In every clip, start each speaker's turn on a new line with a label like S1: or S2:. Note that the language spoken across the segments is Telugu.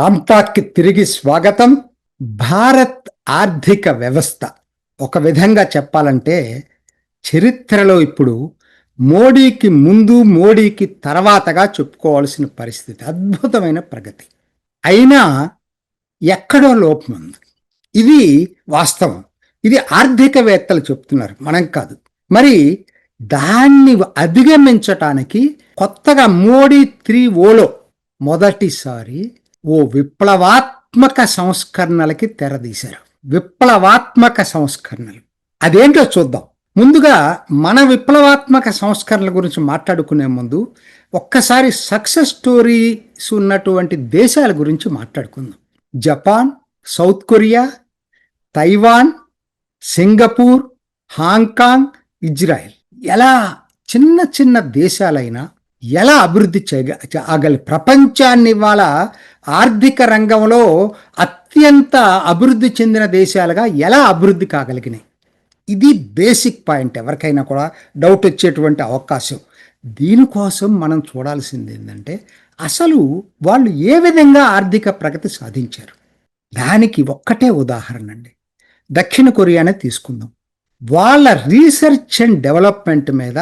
S1: రామ్టాక్కి తిరిగి స్వాగతం. భారత్ ఆర్థిక వ్యవస్థ. ఒక విధంగా చెప్పాలంటే చరిత్రలో ఇప్పుడు మోడీకి ముందు మోడీకి తర్వాతగా చెప్పుకోవాల్సిన పరిస్థితి అద్భుతమైన ప్రగతి. అయినా ఎక్కడో లోపం ఉంది. ఇది వాస్తవం. ఇది ఆర్థికవేత్తలు చెప్తున్నారు. మనం కాదు. మరి దాన్ని అధిగమించటానికి కొత్తగా మోడీ త్రీ ఓలో మొదటిసారి ఓ విప్లవాత్మక సంస్కరణలకి తెరదీశారు. విప్లవాత్మక సంస్కరణలు. అదేంటో చూద్దాం. ముందుగా మన విప్లవాత్మక సంస్కరణల గురించి మాట్లాడుకునే ముందు ఒక్కసారి సక్సెస్ స్టోరీస్ ఉన్నటువంటి దేశాల గురించి మాట్లాడుకుందాం. Japan South Korea Taiwan Singapore Hong Kong Israel. ఎలా చిన్న చిన్న దేశాలైనా ఎలా అభివృద్ధి చేయగ ఆగలి? ప్రపంచాన్ని ఇవాళ ఆర్థిక రంగంలో అత్యంత అభివృద్ధి చెందిన దేశాలుగా ఎలా అభివృద్ధి కాగలిగినాయి? ఇది బేసిక్ పాయింట్ ఎవరికైనా కూడా డౌట్ వచ్చేటువంటి అవకాశం. దీనికోసం మనం చూడాల్సింది ఏంటంటే అసలు వాళ్ళు ఏ విధంగా ఆర్థిక ప్రగతి సాధించారు? దానికి ఒక్కటే ఉదాహరణ అండి. దక్షిణ కొరియానే తీసుకుందాం. వాళ్ళ రీసెర్చ్ అండ్ డెవలప్మెంట్ మీద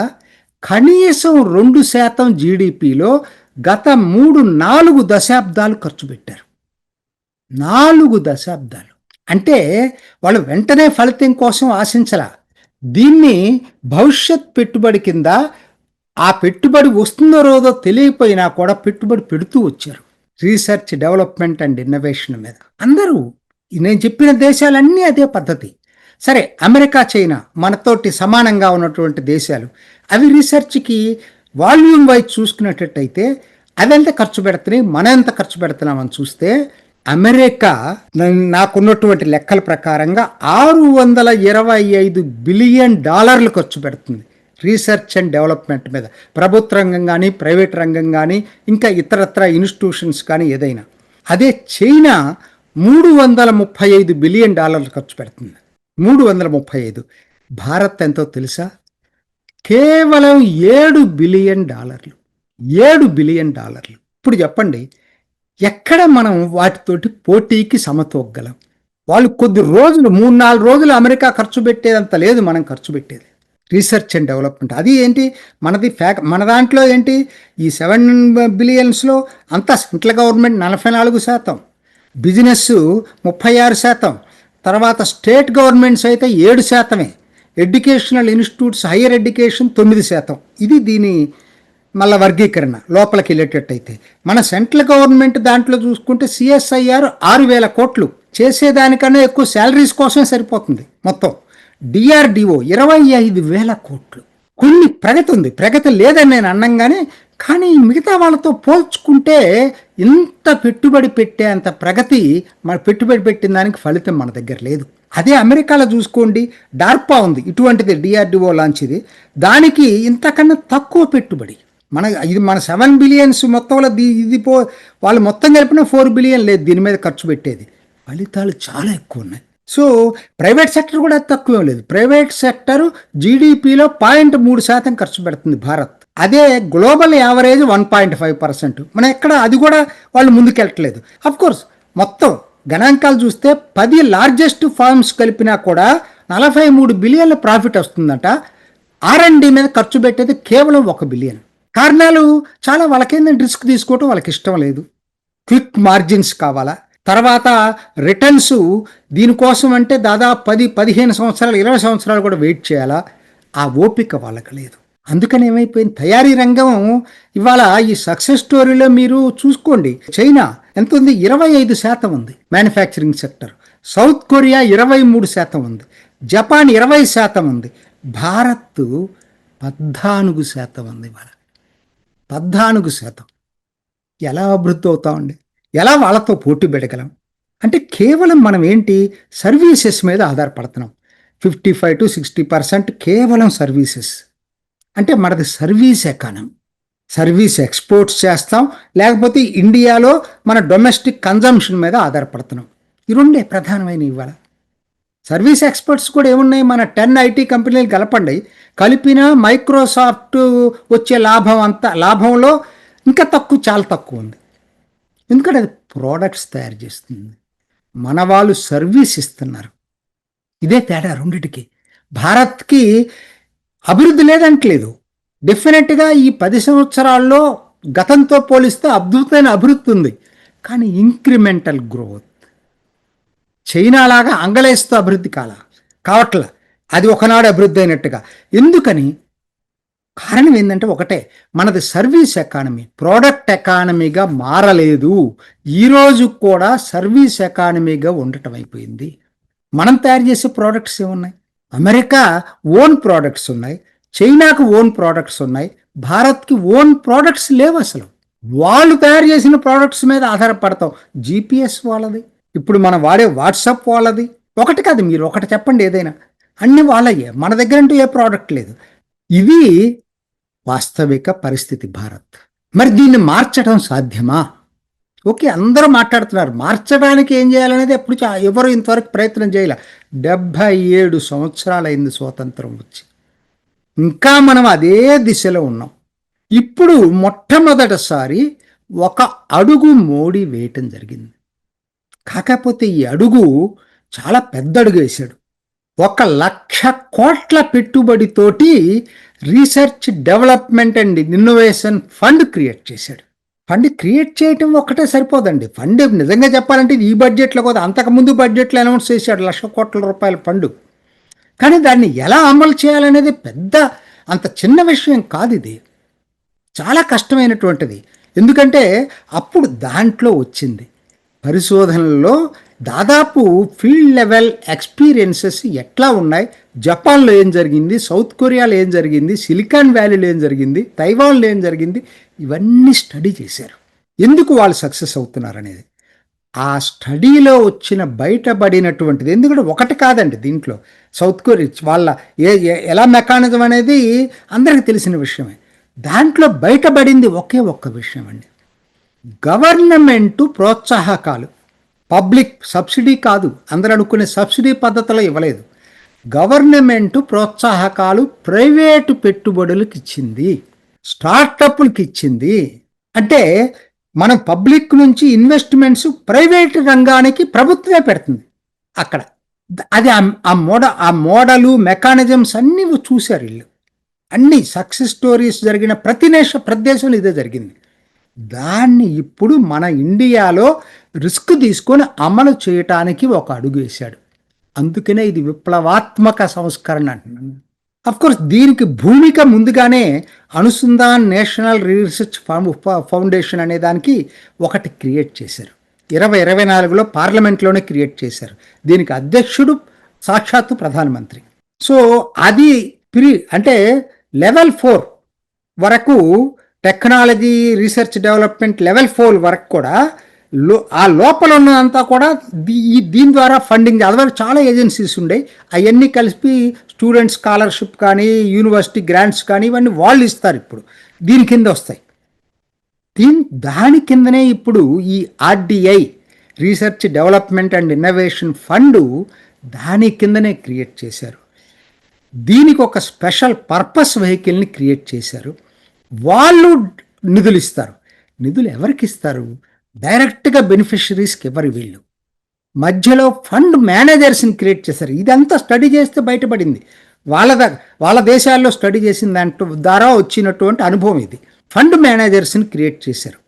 S1: కనీసం రెండు శాతం జీడిపిలో గత మూడు నాలుగు దశాబ్దాలు ఖర్చు పెట్టారు. నాలుగు దశాబ్దాలు. అంటే వాళ్ళు వెంటనే ఫలితం కోసం ఆశించలా. దీన్ని భవిష్యత్ పెట్టుబడి కింద ఆ పెట్టుబడి వస్తుందో రోజో తెలియకపోయినా కూడా పెట్టుబడి పెడుతూ వచ్చారు. రీసెర్చ్ డెవలప్మెంట్ అండ్ ఇన్నోవేషన్ మీద. అందరూ నేను చెప్పిన దేశాలన్నీ అదే పద్ధతి. సరే అమెరికా చైనా మనతోటి సమానంగా ఉన్నటువంటి దేశాలు. అవి రీసెర్చ్కి వాల్యూమ్ వైజ్ చూసుకునేటట్టయితే అవి ఎంత ఖర్చు పెడుతున్నాయి మనం ఎంత ఖర్చు పెడుతున్నామని చూస్తే అమెరికా నాకున్నటువంటి లెక్కల ప్రకారంగా ఆరు వందల ఇరవై ఐదు బిలియన్ డాలర్లు ఖర్చు పెడుతుంది రీసెర్చ్ అండ్ డెవలప్మెంట్ మీద. ప్రభుత్వ రంగం కానీ ప్రైవేట్ రంగం కానీ ఇంకా ఇతరత్ర ఇన్స్టిట్యూషన్స్ కానీ ఏదైనా. అదే చైనా మూడు వందల ముప్పై ఐదు బిలియన్ డాలర్లు ఖర్చు పెడుతుంది. మూడు వందల ముప్పై ఐదు. భారత్ ఎంతో తెలుసా? కేవలం ఏడు బిలియన్ డాలర్లు. ఏడు బిలియన్ డాలర్లు. ఇప్పుడు చెప్పండి ఎక్కడ మనం వాటితోటి పోటీకి సమతూగలం వాళ్ళు కొద్ది రోజులు మూడు నాలుగు రోజులు అమెరికా ఖర్చు పెట్టేదంత లేదు మనం ఖర్చు పెట్టేది. Research and development. అది ఏంటి? మనది ఫ్యాక్ మన దాంట్లో ఏంటి? ఈ సెవెన్ బిలియన్స్లో అంతా సెంట్రల్ గవర్నమెంట్ నలభై నాలుగు శాతం. బిజినెస్ ముప్పై ఆరు శాతం. తర్వాత స్టేట్ గవర్నమెంట్స్ అయితే ఏడు శాతమే. ఎడ్యుకేషనల్ ఇన్స్టిట్యూట్స్ హయ్యర్ ఎడ్యుకేషన్ తొమ్మిది శాతం. ఇది దీని మళ్ళీ వర్గీకరణ లోపలికి వెళ్ళేటట్టయితే మన సెంట్రల్ గవర్నమెంట్ దాంట్లో చూసుకుంటే సిఎస్ఐఆర్ ఆరు వేల కోట్లు. చేసేదానికన్నా ఎక్కువ శాలరీస్ కోసమే సరిపోతుంది మొత్తం. డిఆర్డిఓ ఇరవై ఐదు వేల కోట్లు. కొన్ని ప్రగతి ఉంది. ప్రగతి లేదని నేను అన్నంగానే కానీ మిగతా వాళ్ళతో పోల్చుకుంటే ఇంత పెట్టుబడి పెట్టే అంత ప్రగతి మన పెట్టుబడి పెట్టిన దానికి ఫలితం మన దగ్గర లేదు. అదే అమెరికాలో చూసుకోండి డార్పా ఉంది. ఇటువంటిది డిఆర్డిఓ లాంచ్ ఇది దానికి ఇంతకన్నా తక్కువ పెట్టుబడి. మన ఇది మన సెవెన్ బిలియన్స్ మొత్తంలో దీ ఇది పో వాళ్ళు మొత్తం కలిపిన ఫోర్ బిలియన్ లేదు దీని మీద ఖర్చు పెట్టేది. ఫలితాలు చాలా ఎక్కువ ఉన్నాయి. సో ప్రైవేట్ సెక్టర్ కూడా తక్కువేం లేదు. ప్రైవేట్ సెక్టర్ జీడిపిలో పాయింట్ మూడు శాతం ఖర్చు పెడుతుంది భారత్. అదే global average one point five percent. మనం ఎక్కడ అది కూడా వాళ్ళు ముందుకెళ్ళట్లేదు. కోర్స్ మొత్తం గణాంకాలు చూస్తే పది లార్జెస్ట్ ఫార్మ్స్ కలిపినా కూడా నలభై మూడు బిలియన్ల ప్రాఫిట్ వస్తుందట. ఆర్ అండ్ డి మీద ఖర్చు పెట్టేది కేవలం ఒక బిలియన్ కారణాలు చాలా వాళ్ళకేందంటే రిస్క్ తీసుకోవటం వాళ్ళకి ఇష్టం లేదు. క్విక్ మార్జిన్స్ కావాలా? తర్వాత రిటర్న్స్ దీనికోసం అంటే దాదాపు పది పదిహేను సంవత్సరాలు ఇరవై సంవత్సరాలు కూడా వెయిట్ చేయాలా? ఆ ఓపిక వాళ్ళకి లేదు. అందుకని ఏమైపోయింది? తయారీ రంగం ఇవాళ ఈ సక్సెస్ స్టోరీలో మీరు చూసుకోండి. చైనా ఎంత ఉంది? ఇరవై ఐదు శాతం ఉంది మ్యానుఫ్యాక్చరింగ్ సెక్టర్ సౌత్ కొరియా ఇరవై మూడు శాతం ఉంది. జపాన్ ఇరవై శాతం ఉంది. భారత్ పద్నాలుగు శాతం ఉంది ఇవాళ. పద్నాలుగు శాతం. ఎలా అభివృద్ధి అవుతామండి ఎలా వాళ్ళతో పోటీ పెడగలం? అంటే కేవలం మనం ఏంటి? సర్వీసెస్ మీద ఆధారపడుతున్నాం. Fifty five to sixty percent కేవలం సర్వీసెస్ అంటే మనది సర్వీస్ ఎకానమీ సర్వీస్ ఎక్స్పోర్ట్స్ చేస్తాం. లేకపోతే ఇండియాలో మన డొమెస్టిక్ కన్జంప్షన్ మీద ఆధారపడుతున్నాం. ఈ రెండే ప్రధానమైన ఇవాళ. సర్వీస్ ఎక్స్పర్ట్స్ కూడా ఏమున్నాయి? మన టెన్ ఐటీ కంపెనీలు కలపండి. కలిపిన మైక్రోసాఫ్ట్ వచ్చే లాభం అంతా లాభంలో ఇంకా తక్కువ చాలా తక్కువ ఉంది. ఎందుకంటే అది ప్రోడక్ట్స్ తయారు చేస్తుంది. మన వాళ్ళు సర్వీస్ ఇస్తున్నారు. ఇదే తేడా రెండిటికి. భారత్కి అభివృద్ధి లేదంటలేదు డెఫినెట్గా ఈ పది సంవత్సరాల్లో గతంతో పోలిస్తే అద్భుతమైన అభివృద్ధి ఉంది. కానీ ఇంక్రిమెంటల్ గ్రోత్ చైనా లాగా అంగలేస్తూ అభివృద్ధి కాల. కావట్ల. అది ఒకనాడు అభివృద్ధి అయినట్టుగా. ఎందుకని? కారణం ఏంటంటే ఒకటే. మనది సర్వీస్ ఎకానమీ ప్రోడక్ట్ ఎకానమీగా మారలేదు. ఈరోజు కూడా సర్వీస్ ఎకానమీగా ఉండటం అయిపోయింది. మనం తయారు చేసే ప్రోడక్ట్స్ ఏమున్నాయి? అమెరికా ఓన్ ప్రోడక్ట్స్ ఉన్నాయి చైనాకు ఓన్ ప్రోడక్ట్స్ ఉన్నాయి భారత్కి ఓన్ ప్రోడక్ట్స్ లేవు అసలు. వాళ్ళు తయారు చేసిన ప్రోడక్ట్స్ మీద ఆధారపడతాం. జీపీఎస్ వాళ్ళది ఇప్పుడు మనం వాడే వాట్సాప్ వాళ్ళది. ఒకటి కాదు మీరు ఒకటి చెప్పండి ఏదైనా. అన్ని వాళ్ళయ్యే మన దగ్గర అంటూ ఏ ప్రోడక్ట్ లేదు. ఇది వాస్తవిక పరిస్థితి భారత్. మరి దీన్ని మార్చడం సాధ్యమా? ఓకే అందరూ మాట్లాడుతున్నారు. మార్చడానికి ఏం చేయాలనేది ఎప్పుడు ఎవరు ఇంతవరకు ప్రయత్నం చేయలే. డెబ్భై ఏడు సంవత్సరాలైంది స్వాతంత్రం వచ్చి. ఇంకా మనం అదే దిశలో ఉన్నాం. ఇప్పుడు మొట్టమొదటిసారి ఒక అడుగు మోడీ వేయటం జరిగింది. కాకపోతే ఈ అడుగు చాలా పెద్ద అడుగు వేశాడు. ఒక లక్ష కోట్ల పెట్టుబడితోటి research development and innovation fund create చేశాడు. ఫండ్ క్రియేట్ చేయటం ఒక్కటే సరిపోదండి. ఫండ్ నిజంగా చెప్పాలంటే ఈ బడ్జెట్లో కూడా అంతకుముందు బడ్జెట్లో అనౌన్స్ చేశాడు లక్ష కోట్ల రూపాయల ఫండ్. కానీ దాన్ని ఎలా అమలు చేయాలనేది పెద్ద అంత చిన్న విషయం కాదు ఇది. చాలా కష్టమైనటువంటిది. ఎందుకంటే అప్పుడు దాంట్లో వచ్చింది. పరిశోధనల్లో దాదాపు ఫీల్డ్ లెవెల్ ఎక్స్పీరియన్సెస్ ఎట్లా ఉన్నాయి? జపాన్లో ఏం జరిగింది? సౌత్ కొరియాలో ఏం జరిగింది? సిలికాన్ వ్యాలీలో ఏం జరిగింది? తైవాన్లో ఏం జరిగింది? ఇవన్నీ స్టడీ చేశారు. ఎందుకు వాళ్ళు సక్సెస్ అవుతున్నారు అనేది ఆ స్టడీలో వచ్చిన బయటపడినటువంటిది ఎందుకంటే ఒకటి కాదండి దీంట్లో. సౌత్ కొరియా వాళ్ళ ఏ ఏ- ఎలా మెకానిజం అనేది అందరికీ తెలిసిన విషయమే. దాంట్లో బయటపడింది ఒకే ఒక్క విషయం అండి. గవర్నమెంటు ప్రోత్సాహకాలు. పబ్లిక్ సబ్సిడీ కాదు. అందరూ అనుకునే సబ్సిడీ పద్ధతిలో ఇవ్వలేదు. గవర్నమెంట్ ప్రోత్సాహకాలు ప్రైవేటు పెట్టుబడులకు ఇచ్చింది స్టార్టప్లకు ఇచ్చింది అంటే మనం పబ్లిక్ నుంచి ఇన్వెస్ట్మెంట్స్ ప్రైవేట్ రంగానికి ప్రభుత్వమే పెడుతుంది. అక్కడ అది ఆ- మోడ ఆ మోడలు మెకానిజమ్స్ అన్నీ చూశారు వీళ్ళు. అన్ని సక్సెస్ స్టోరీస్ జరిగిన ప్రతి నేష ప్రతి ఇదే జరిగింది. దాన్ని ఇప్పుడు మన ఇండియాలో రిస్క్ తీసుకొని అమలు చేయటానికి ఒక అడుగు వేశాడు. అందుకనే ఇది విప్లవాత్మక సంస్కరణ అంటున్నాను. అఫ్కోర్స్ దీనికి భూమిక ముందుగానే అనుసంధాన్ నేషనల్ రీసెర్చ్ ఫౌండేషన్ అనే దానికి ఒకటి క్రియేట్ చేశారు. ఇరవై ఇరవై నాలుగులో పార్లమెంట్లోనే క్రియేట్ చేశారు. దీనికి అధ్యక్షుడు సాక్షాత్తు ప్రధానమంత్రి. సో అది ప్రి అంటే లెవెల్ ఫోర్ వరకు technology research development level four వరకు కూడా లో ఆ లోపల ఉన్నదంతా కూడా దీ- ఈ దీని ద్వారా ఫండింగ్ అదివరకు చాలా ఏజెన్సీస్ ఉండే. అవన్నీ కలిపి స్టూడెంట్ స్కాలర్షిప్ కానీ యూనివర్సిటీ గ్రాంట్స్ కానీ ఇవన్నీ వాళ్ళు ఇస్తారు ఇప్పుడు. దీని కింద వస్తాయి. దీని దాని కిందనే ఇప్పుడు ఈ RDI research development and innovation fund దాని కిందనే క్రియేట్ చేశారు. దీనికి ఒక స్పెషల్ పర్పస్ వెహికల్ని క్రియేట్ చేశారు. వాళ్ళు నిధులు ఇస్తారు. నిధులు ఎవరికి ఇస్తారు? డైరెక్ట్గా బెనిఫిషరీస్కి ఎవరు వీళ్ళు? మధ్యలో ఫండ్ మేనేజర్స్ని క్రియేట్ చేశారు. ఇదంతా స్టడీ చేస్తే బయటపడింది. వాళ్ళ ద- వాళ్ళ దేశాల్లో స్టడీ చేసిన దాంట్లో ద్వారా వచ్చినటువంటి అనుభవం ఇది. ఫండ్ మేనేజర్స్ని క్రియేట్ చేశారు.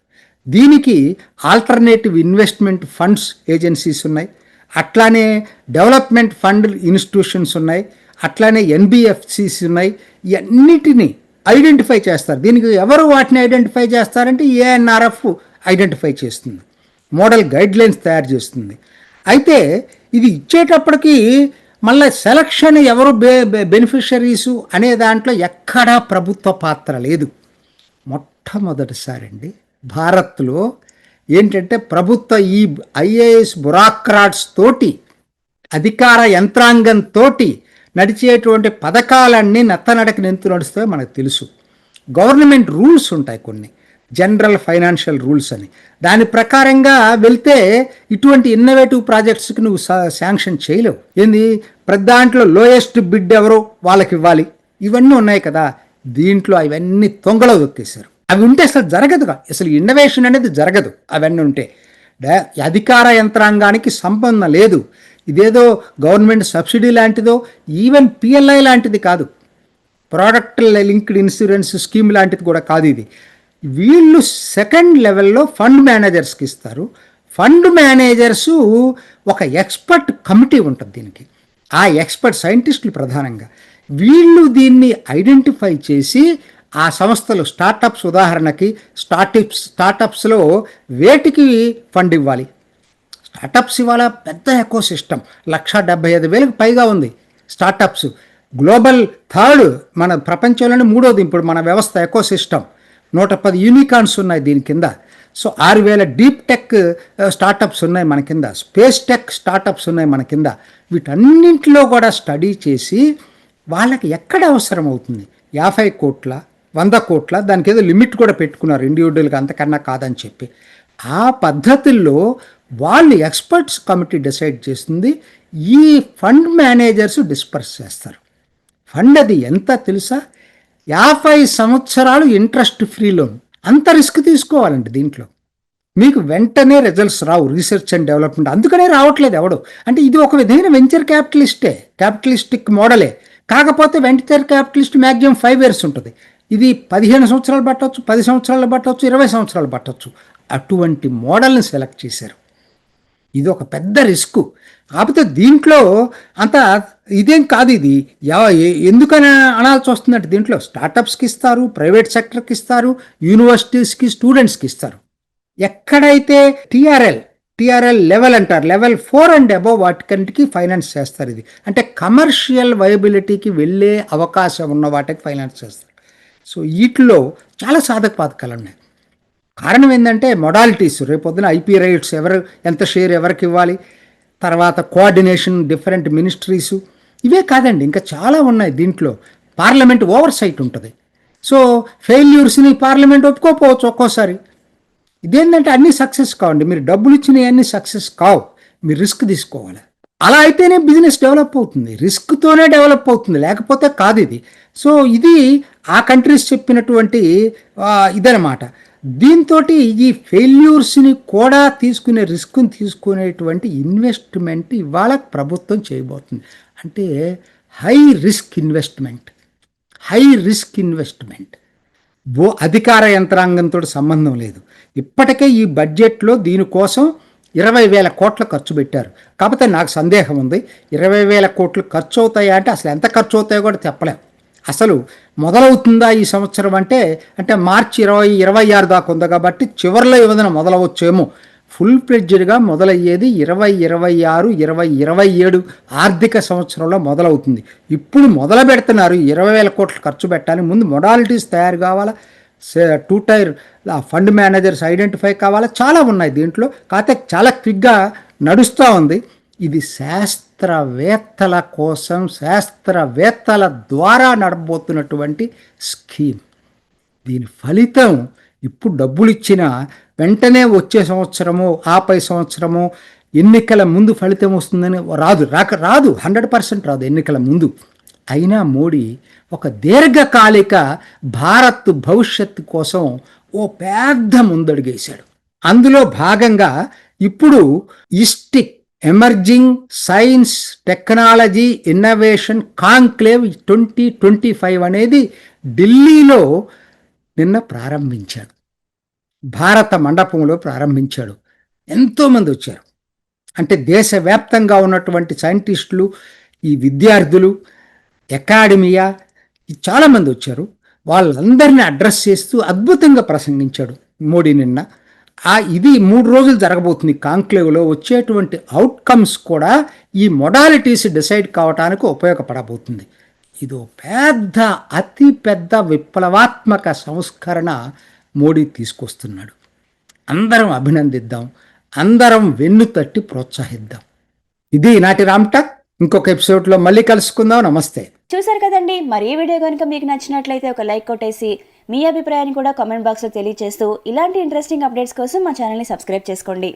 S1: దీనికి ఆల్టర్నేటివ్ ఇన్వెస్ట్మెంట్ ఫండ్స్ ఏజెన్సీస్ ఉన్నాయి. అట్లానే డెవలప్మెంట్ ఫండ్ ఇన్స్టిట్యూషన్స్ ఉన్నాయి. అట్లానే ఎన్బిఎఫ్సిస్ ఉన్నాయి. ఇవన్నిటిని ఐడెంటిఫై చేస్తారు. దీనికి ఎవరు వాటిని ఐడెంటిఫై చేస్తారంటే ఏఎన్ఆర్ఎఫ్ ఐడెంటిఫై చేస్తుంది. మోడల్ గైడ్లైన్స్ తయారు చేస్తుంది. అయితే ఇది ఇచ్చేటప్పటికీ మళ్ళీ సెలక్షన్ ఎవరు బె బెనిఫిషరీసు అనే దాంట్లో ఎక్కడా ప్రభుత్వ పాత్ర లేదు. మొట్టమొదటిసారి అండి భారత్లో ఏంటంటే ప్రభుత్వ ఈ ఐఏఎస్ బురాక్రాట్స్ తోటి అధికార యంత్రాంగంతో నడిచేటువంటి పథకాలన్నీ నత్తనడక నెంతు నడుస్తాయో మనకు తెలుసు. గవర్నమెంట్ రూల్స్ ఉంటాయి కొన్ని. జనరల్ ఫైనాన్షియల్ రూల్స్ అని. దాని ప్రకారంగా వెళ్తే ఇటువంటి ఇన్నోవేటివ్ ప్రాజెక్ట్స్కి నువ్వు సా- శాంక్షన్ చేయలేవు. ఏంది? ప్రతి దాంట్లో లోయెస్ట్ బిడ్ ఎవరో? వాళ్ళకి ఇవ్వాలి. ఇవన్నీ ఉన్నాయి కదా. దీంట్లో అవన్నీ తొంగలో దొక్కేశారు అవి ఉంటే అసలు జరగదుగా అసలు ఇన్నోవేషన్ అనేది జరగదు. అవన్నీ ఉంటే. అధికార యంత్రాంగానికి సంబంధం లేదు. ఇదేదో గవర్నమెంట్ సబ్సిడీ లాంటిదో ఈవెన్ పిఎల్ఐ లాంటిది కాదు. ప్రోడక్ట్ లింక్డ్ ఇన్సూరెన్స్ స్కీమ్ లాంటిది కూడా కాదు ఇది. వీళ్ళు సెకండ్ లెవెల్లో ఫండ్ మేనేజర్స్కి ఇస్తారు. ఫండ్ మేనేజర్సు ఒక ఎక్స్పర్ట్ కమిటీ ఉంటుంది దీనికి. ఆ ఎక్స్పర్ట్ సైంటిస్టులు ప్రధానంగా. వీళ్ళు దీన్ని ఐడెంటిఫై చేసి ఆ సంస్థలు స్టార్టప్స్ ఉదాహరణకి స్టార్టప్స్ స్టార్టప్స్లో వేటికి ఫండ్ ఇవ్వాలి? స్టార్టప్స్ ఇవాళ పెద్ద ఎకో సిస్టమ్ లక్ష డెబ్బై ఐదు వేలకు పైగా ఉంది స్టార్టప్స్. గ్లోబల్ థర్డ్ మన ప్రపంచంలోనే మూడోది ఇప్పుడు మన వ్యవస్థ ఎకో సిస్టమ్ నూట పది యూనికాన్స్ ఉన్నాయి దీని కింద. సో ఆరు వేల డీప్ టెక్ స్టార్టప్స్ ఉన్నాయి మన కింద. స్పేస్ టెక్ స్టార్టప్స్ ఉన్నాయి మన కింద. వీటన్నింటిలో కూడా స్టడీ చేసి వాళ్ళకి ఎక్కడ అవసరం అవుతుంది? యాభై కోట్ల వంద కోట్ల దానికి ఏదో లిమిట్ కూడా పెట్టుకున్నారు ఇండివిజువల్గా అంతకన్నా కాదని చెప్పి. ఆ పద్ధతుల్లో వాళ్ళు ఎక్స్పర్ట్స్ కమిటీ డిసైడ్ చేస్తుంది ఈ ఫండ్ మేనేజర్స్ డిస్పర్స్ చేస్తారు. ఫండ్ అది ఎంత తెలుసా? యాభై సంవత్సరాలు ఇంట్రెస్ట్ ఫ్రీ లోన్. అంత రిస్క్ తీసుకోవాలండి దీంట్లో. మీకు వెంటనే రిజల్ట్స్ రావు రీసెర్చ్ అండ్ డెవలప్మెంట్. అందుకనే రావట్లేదు ఎవడు. అంటే ఇది ఒక విధమైన వెంచర్ క్యాపిటలిస్టే క్యాపిటలిస్టిక్ మోడలే. కాకపోతే venture capitalist maximum five years ఉంటుంది. ఇది పదిహేను సంవత్సరాలు పట్టవచ్చు పది సంవత్సరాలు పట్టవచ్చు ఇరవై సంవత్సరాలు పట్టవచ్చు. అటువంటి మోడల్ని సెలెక్ట్ చేశారు. ఇది ఒక పెద్ద రిస్క్. కాకపోతే దీంట్లో అంత ఇదేం కాదు ఇది. ఎందుకని అనాల్సి వస్తుందంటే దీంట్లో స్టార్టప్స్కి ఇస్తారు ప్రైవేట్ సెక్టర్కి ఇస్తారు యూనివర్సిటీస్కి స్టూడెంట్స్కి ఇస్తారు. ఎక్కడైతే టిఆర్ఎల్ టిఆర్ఎల్ లెవెల్ అంటారు లెవెల్ ఫోర్ అండ్ అబోవ్ వాటికంటికి ఫైనాన్స్ చేస్తారు ఇది. అంటే కమర్షియల్ వయబిలిటీకి వెళ్ళే అవకాశం ఉన్న వాటికి ఫైనాన్స్ చేస్తారు. సో వీటిలో చాలా సాధక పథకాలు ఉన్నాయి. కారణం ఏంటంటే మొడాలిటీస్ రేపొద్దున ఐపీ రైట్స్ ఎవరు ఎంత షేర్ ఎవరికి ఇవ్వాలి తర్వాత కోఆర్డినేషన్ డిఫరెంట్ మినిస్ట్రీస్ ఇవే కాదండి ఇంకా చాలా ఉన్నాయి దీంట్లో. పార్లమెంట్ ఓవర్ సైట్ ఉంటుంది. సో ఫెయిల్యూర్స్ని పార్లమెంట్ ఒప్పుకోకపోవచ్చు ఒక్కోసారి. ఇదేంటంటే అన్ని సక్సెస్ కావండి. మీరు డబ్బులు ఇచ్చినవి అన్ని సక్సెస్ కావు. మీరు రిస్క్ తీసుకోవాలి. అలా అయితేనే బిజినెస్ డెవలప్ అవుతుంది. రిస్క్తోనే డెవలప్ అవుతుంది. లేకపోతే కాదు ఇది. సో ఇది ఆ కంట్రీస్ చెప్పినటువంటి ఇదనమాట దీంతో ఈ ఫెయిల్యూర్స్ని కూడా తీసుకునే రిస్క్ని తీసుకునేటువంటి ఇన్వెస్ట్మెంట్ ఇవాళ ప్రభుత్వం చేయబోతుంది. అంటే high risk investment. High risk investment. బో అధికార యంత్రాంగంతో సంబంధం లేదు. ఇప్పటికే ఈ బడ్జెట్లో దీనికోసం ఇరవై వేల కోట్లు ఖర్చు పెట్టారు. కాకపోతే నాకు సందేహం ఉంది. ఇరవై వేల కోట్లు ఖర్చు అవుతాయా అంటే అసలు ఎంత ఖర్చు అవుతాయో కూడా చెప్పలేం అసలు మొదలవుతుందా ఈ సంవత్సరం అంటే అంటే మార్చి ఇరవై ఇరవై ఆరు దాకా ఉంది కాబట్టి చివరిలో ఏదైనా మొదలవచ్చేమో. ఫుల్ ఫ్లెడ్జ్డ్గా మొదలయ్యేది ఇరవై ఇరవై ఆరు ఇరవై ఇరవై ఏడు ఆర్థిక సంవత్సరంలో మొదలవుతుంది. ఇప్పుడు మొదలు పెడుతున్నారు. ఇరవై వేల కోట్లు ఖర్చు పెట్టాలి. ముందు మొడాలిటీస్ తయారు కావాలా? Two tier fund managers identify కావాలా? చాలా ఉన్నాయి దీంట్లో. కాకపోతే చాలా క్విక్గా నడుస్తూ ఉంది. ఇది శాస్త్రవేత్తల కోసం శాస్త్రవేత్తల ద్వారా నడబోతున్నటువంటి స్కీమ్. దీని ఫలితం ఇప్పుడు డబ్బులు ఇచ్చినా వెంటనే వచ్చే సంవత్సరము ఆపై సంవత్సరము ఎన్నికల ముందు ఫలితం వస్తుందని రాదు. రాక రాదు. హండ్రెడ్ పర్సెంట్ రాదు ఎన్నికల ముందు. అయినా మోడీ ఒక దీర్ఘకాలిక భారత్ భవిష్యత్తు కోసం ఓ పెద్ద ముందడుగేశాడు. అందులో భాగంగా ఇప్పుడు ESTIC emerging science technology innovation conclave twenty twenty five అనేది ఢిల్లీలో నిన్న ప్రారంభించాడు. భారత మండపంలో ప్రారంభించాడు. ఎంతోమంది వచ్చారు. అంటే దేశవ్యాప్తంగా ఉన్నటువంటి సైంటిస్టులు ఈ విద్యార్థులు అకాడమియా చాలామంది వచ్చారు. వాళ్ళందరినీ అడ్రస్ చేస్తూ అద్భుతంగా ప్రసంగించాడు మోడీ నిన్న. ఆ ఇది మూడు రోజులు జరగబోతుంది. కాంక్లేవ్లో వచ్చేటువంటి అవుట్కమ్స్ కూడా ఈ మొడాలిటీస్ డిసైడ్ కావడానికి ఉపయోగపడబోతుంది. ఇది పెద్ద అతి పెద్ద విప్లవాత్మక సంస్కరణ మోడీ తీసుకొస్తున్నాడు. అందరం అభినందిద్దాం అందరం వెన్ను తట్టి ప్రోత్సహిద్దాం. ఇది నాటి రామ్టాక్ ఇంకొక ఎపిసోడ్లో మళ్ళీ కలుసుకుందాం. నమస్తే.
S2: చూసారు కదండి మరి ఈ వీడియో కనుక మీకు నచ్చినట్లయితే ఒక లైక్ కొట్టేసి మీ అభిప్రాయాన్ని కూడా కామెంట్ బాక్స్లో తెలియజేస్తూ ఇలాంటి ఇంట్రెస్టింగ్ అప్డేట్స్ కోసం మా ఛానల్ని సబ్స్క్రైబ్ చేసుకోండి.